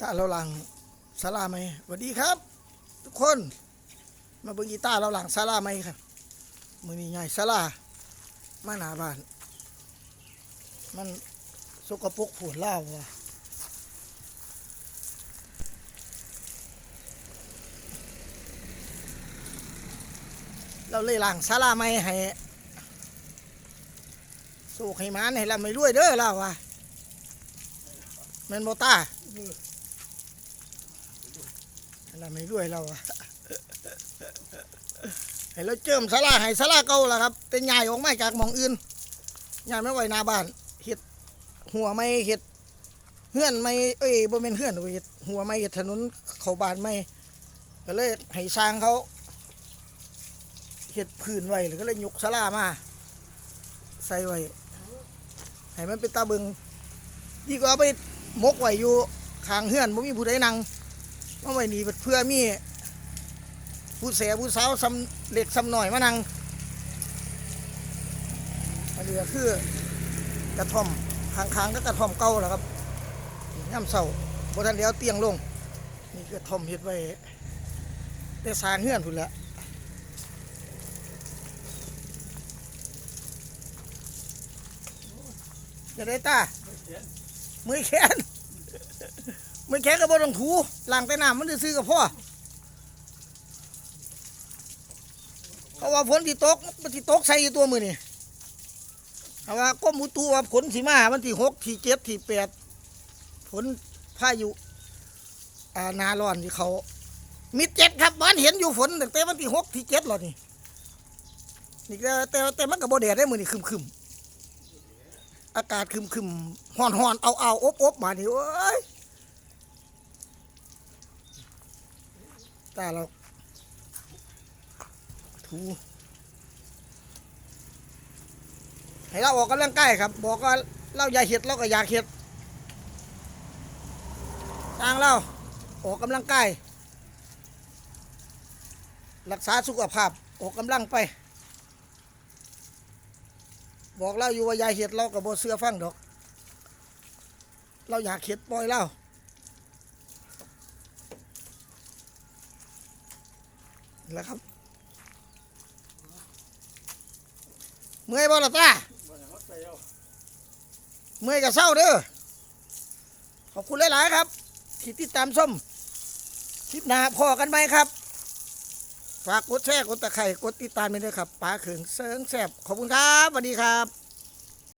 ตาเราหลังสาราไหมสวัสดีครับ ทุกคน มาเบิ่งกีตาร์เราหลังสาราไหมครับมือนี้ใหญ่สารามาหนาบ้าน มันสกปรกผุนเล่าว่ะเราเลยหลังสาราไหมให้สู้ให้มันให้ลำไม่รวยเด้อเล่าว่ะแมนโมตา อะไรไม่ด้วยเราอะให้เราเจิมสลาให้สลาเก่าละครับ เป็นใหญ่ออกมาจากมองอื่นใหญ่ไม่ไหวหนาบ้านเห็ดหัวไม่เห็ดเฮื่อนไม่เอ้ยบ่เป็นเฮื่อนเห็ดหัวไม่เห็ดถนนเขาบานไม่ก็เลยให้สร้างเขาเห็ดพื้นไว้แล้วก็เลยยกสลามาใส่ไว้ให้มันเป็นตาเบิงดีกว่าเอาไปมกไว้อยู่ข้างเฮื่อนบ่มีผู้ใดนั่ง เอาไว้นี่เพื่อมีผู้เสียผู้สาวซ้ำเล็กซ้ำหน่อยมานั่งอันนี้ก็คือกระท่อมค้างๆก็กระท่อมเก่าแหละครับย่ำเสาบนทันเดียวเตียงลงนี่กระท่อมเฮ็ดไว้ได้สร้างเฮือนพุ่นละจะได้ตามือแขน ไม่แข็งกับบต้องถูล้างแต่น้ำมันจะซื้อกับพ่อเพราะว่าฝนที่ตกมันที่ตกใส่อยู่ตัวมือนี่เพราะว่าก้มมุตูว่าฝนสีมามันที่หกที่เจ็ดที่แปดฝนพายุอ่านาร้อนที่เขา มีเจ็ดครับบ้านเห็นอยู่ฝนแต่วันที่หกที่เจ็ดหรอนี่นี่แต่แต่แต่มันกับโบแดดได้มือนี่คึมคึมอากาศคึมคึมห่อนห่อนเอาเอาอบอบมานี่โอ้ย ตาเราถูให้เราออกกำลังกายครับ บอกว่าเราอย่าเห็ดเราก็อยากเห็ดทางเราออกกำลังกายรักษาสุขภาพออกกำลังไป บอกเราอยู่ว่าย่าเห็ดเราก็บ่เสื้อฟังดอก เราอยากเห็ดปล่อยเรา แล้วครับ เมื่อยบ่ล่ะตาเมื่อยกับเศร้าเด้อขอบคุณหลาย ๆ ครับ ที่ติดตามส้มคลิปหน้าพอกันไหมครับ ฝากกดแชร์กดตะไคร่กดติดตามไปด้วยครับป๋าเขิงเซิงแซบขอบคุณครับสวัสดีครับ